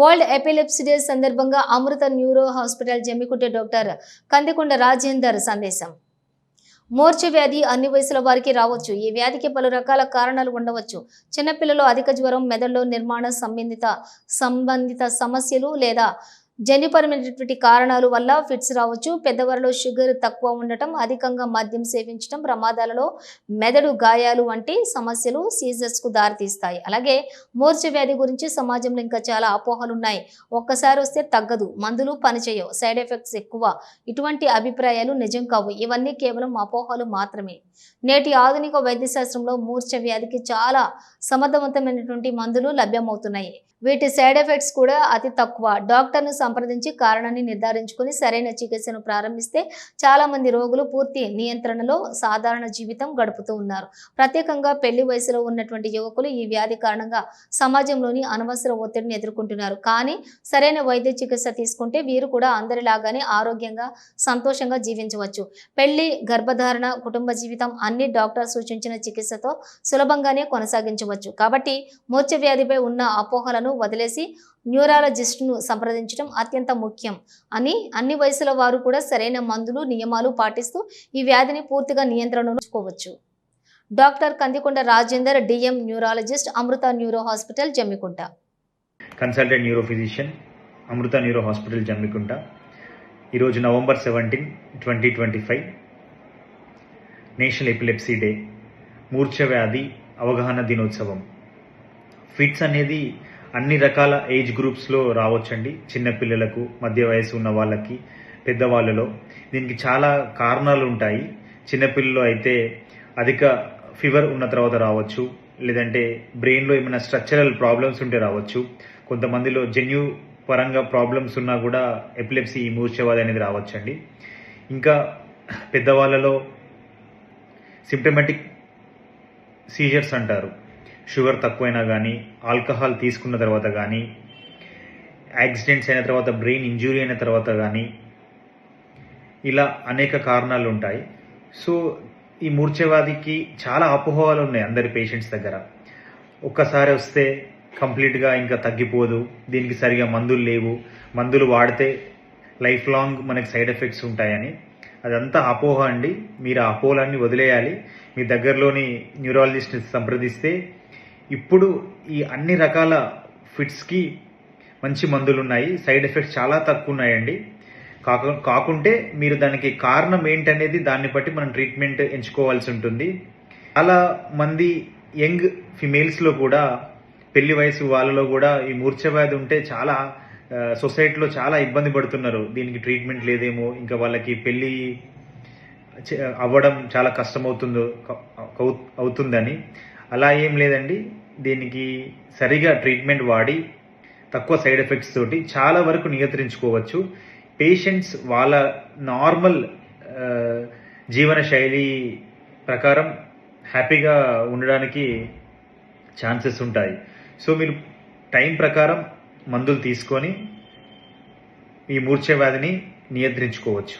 World epilepsy day సందర్భంగా Amrita neuro hospital జమ్మికుంటే doctor Kandikonda Rajender సందేశం. మూర్ఛ వ్యాధి అన్ని వయసుల వారికి రావచ్చు. ఈ వ్యాధికి పలు రకాల కారణాలు ఉండవచ్చు. చిన్నపిల్లలు అధిక జ్వరం మెదడులో నిర్మాణ సంబంధిత సంబంధిత సమస్యలు లేదా జన్యుపరమైనటువంటి కారణాల వల్ల ఫిట్స్ రావచ్చు పెద్దవారిలో షుగర్ తక్కువ ఉండటం అధికంగా మద్యం సేవించడం ప్రమాదాలలో మెదడు గాయాలు వంటి సమస్యలు సీజర్స్కు దారితీస్తాయి. అలాగే మూర్ఛ వ్యాధి గురించి సమాజంలో ఇంకా చాలా అపోహలు ఉన్నాయి. ఒక్కసారి వస్తే తగ్గదు మందులు పనిచేయవు సైడ్ ఎఫెక్ట్స్ ఎక్కువ. ఇటువంటి అభిప్రాయాలు నిజం కావు ఇవన్నీ కేవలం అపోహలు మాత్రమే. నేటి ఆధునిక వైద్యశాస్త్రంలో మూర్ఛ వ్యాధికి చాలా సమర్థవంతమైనటువంటి మందులు లభ్యమవుతున్నాయి. వీటి సైడ్ ఎఫెక్ట్స్ కూడా అతి తక్కువ. డాక్టర్ను సంప్రదించి కారణాన్ని నిర్ధారించుకొని సరైన చికిత్సను ప్రారంభిస్తే చాలా మంది రోగులు పూర్తి నియంత్రణలో సాధారణ జీవితం గడుపుతూ ఉన్నారు. ప్రత్యేకంగా పెళ్ళి వయసులో ఉన్నటువంటి యువకులు ఈ వ్యాధి కారణంగా సమాజంలోని అనవసర ఒత్తిడిని ఎదుర్కొంటున్నారు. కానీ సరైన వైద్య చికిత్స తీసుకుంటే వీరు కూడా అందరిలాగానే ఆరోగ్యంగా సంతోషంగా జీవించవచ్చు. పెళ్ళి గర్భధారణ కుటుంబ జీవితం అన్ని డాక్టర్ సూచించిన చికిత్సతో సులభంగానే కొనసాగించవచ్చు. కాబట్టి మూర్ఛ వ్యాధిపై ఉన్న అపోహలను వదిలేసి న్యూరాలజిస్ట్ను సంప్రదించడం అత్యంత ముఖ్యం అని అన్ని వయసుల వారు కూడా సరైన మందులు నియమాలు పాటిస్తూ ఈ వ్యాధిని పూర్తిగా నియంత్రణలో ఉంచుకోవచ్చు. Doctor Kandikonda Rajender DM neurologist Amrita neuro hospital Jammikunta. Consultant neuro physician Amrita neuro hospital Jammikunta. ఈరోజు November seventeen twenty twenty five. National epilepsy day మూర్ఛ వ్యాధి అవగాహన దినోత్సవం. ఫిట్స్ అనేది అన్ని రకాల ఏజ్ గ్రూప్స్లో రావచ్చండి. చిన్నపిల్లలకు మధ్య వయసు ఉన్న వాళ్ళకి పెద్దవాళ్ళలో. దీనికి చాలా కారణాలు ఉంటాయి. చిన్నపిల్లలు అయితే అధిక ఫీవర్ ఉన్న తర్వాత రావచ్చు. లేదంటే బ్రెయిన్లో ఏమైనా స్ట్రక్చరల్ ప్రాబ్లమ్స్ ఉంటే రావచ్చు. కొంతమందిలో జెన్యు పరంగా ప్రాబ్లమ్స్ ఉన్నా కూడా ఎపిలెప్సీ ఈ మూర్ఛవాది అనేది రావచ్చండి. ఇంకా పెద్దవాళ్ళలో సిమ్టమెటిక్ సీజర్స్ అంటారు. షుగర్ తక్కువైనా కానీ ఆల్కహాల్ తీసుకున్న తర్వాత కానీ యాక్సిడెంట్స్ అయిన తర్వాత బ్రెయిన్ ఇంజురీ అయిన తర్వాత కానీ ఇలా అనేక కారణాలు ఉంటాయి సో ఈ మూర్ఛవ్యాధికి చాలా అపోహలు ఉన్నాయి అందరి పేషెంట్స్ దగ్గర. ఒక్కసారి వస్తే కంప్లీట్గా ఇంకా తగ్గిపోదు దీనికి సరిగా మందులు లేవు. మందులు వాడితే లైఫ్ లాంగ్ మనకి సైడ్ ఎఫెక్ట్స్ ఉంటాయని. అదంతా అపోహ అండి. మీరు ఆ అపోహలన్నీ వదిలేయాలి. మీ దగ్గరలోని న్యూరాలజిస్ట్ని సంప్రదిస్తే ఇప్పుడు ఈ అన్ని రకాల ఫిట్స్కి మంచి మందులు ఉన్నాయి సైడ్ ఎఫెక్ట్స్ చాలా తక్కువ ఉన్నాయండి కాక కాకుంటే మీరు దానికి కారణం ఏంటనేది దాన్ని బట్టి మనం ట్రీట్మెంట్ ఎంచుకోవాల్సి ఉంటుంది. చాలా మంది యంగ్ ఫిమేల్స్లో కూడా పెళ్ళి వయసు వాళ్ళలో కూడా ఈ మూర్ఛ వ్యాధి ఉంటే చాలా సొసైటీలో చాలా ఇబ్బంది పడుతున్నారు. దీనికి ట్రీట్మెంట్ లేదేమో ఇంకా వాళ్ళకి పెళ్ళి అవ్వడం చాలా కష్టమవుతుందో అవు- అవుతుందని. అలా ఏం లేదండి. దీనికి సరిగా ట్రీట్మెంట్ వాడి తక్కువ సైడ్ ఎఫెక్ట్స్ తోటి చాలా వరకు నియంత్రించుకోవచ్చు. పేషెంట్స్ వాళ్ళ నార్మల్ జీవన శైలి ప్రకారం హ్యాపీగా ఉండడానికి ఛాన్సెస్ ఉంటాయి. సో మీరు టైం ప్రకారం మందులు తీసుకొని ఈ మూర్ఛ వ్యాధిని నియంత్రించుకోవచ్చు.